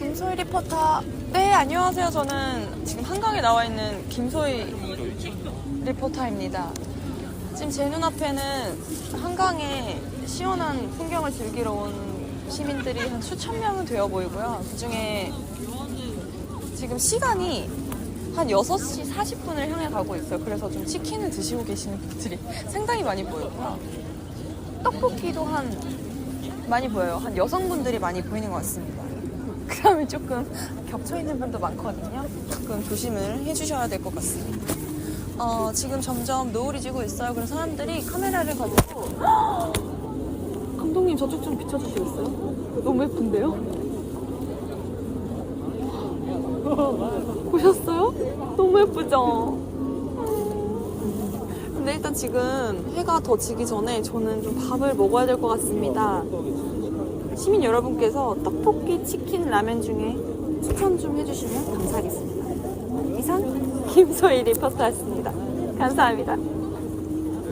김소희 리포터. 네, 안녕하세요. 저는 지금 한강에 나와 있는 김소희 리포터입니다. 지금 제 눈앞에는 한강에 시원한 풍경을 즐기러 온 시민들이 한 수천 명은 되어 보이고요. 그 중에 지금 시간이 한 6시 40분을 향해 가고 있어요. 그래서 좀 치킨을 드시고 계시는 분들이 상당히 많이 보이고요. 떡볶이도 한 많이 보여요. 한 여성분들이 많이 보이는 것 같습니다. 그 다음에 조금 겹쳐 있는 분도 많거든요. 조금 조심을 해주셔야 될 것 같습니다. 어, 지금 점점 노을이 지고 있어요. 그래서 사람들이 카메라를 가지고 감독님 저쪽 좀 비춰주시겠어요? 너무 예쁜데요? 보셨어요? 너무 예쁘죠? 근데 일단 지금 해가 더 지기 전에 저는 좀 밥을 먹어야 될 것 같습니다. 시민 여러분께서 떡볶이, 치킨, 라면 중에 추천 좀 해주시면 감사하겠습니다. 이상 김소희 리포터였습니다. 감사합니다.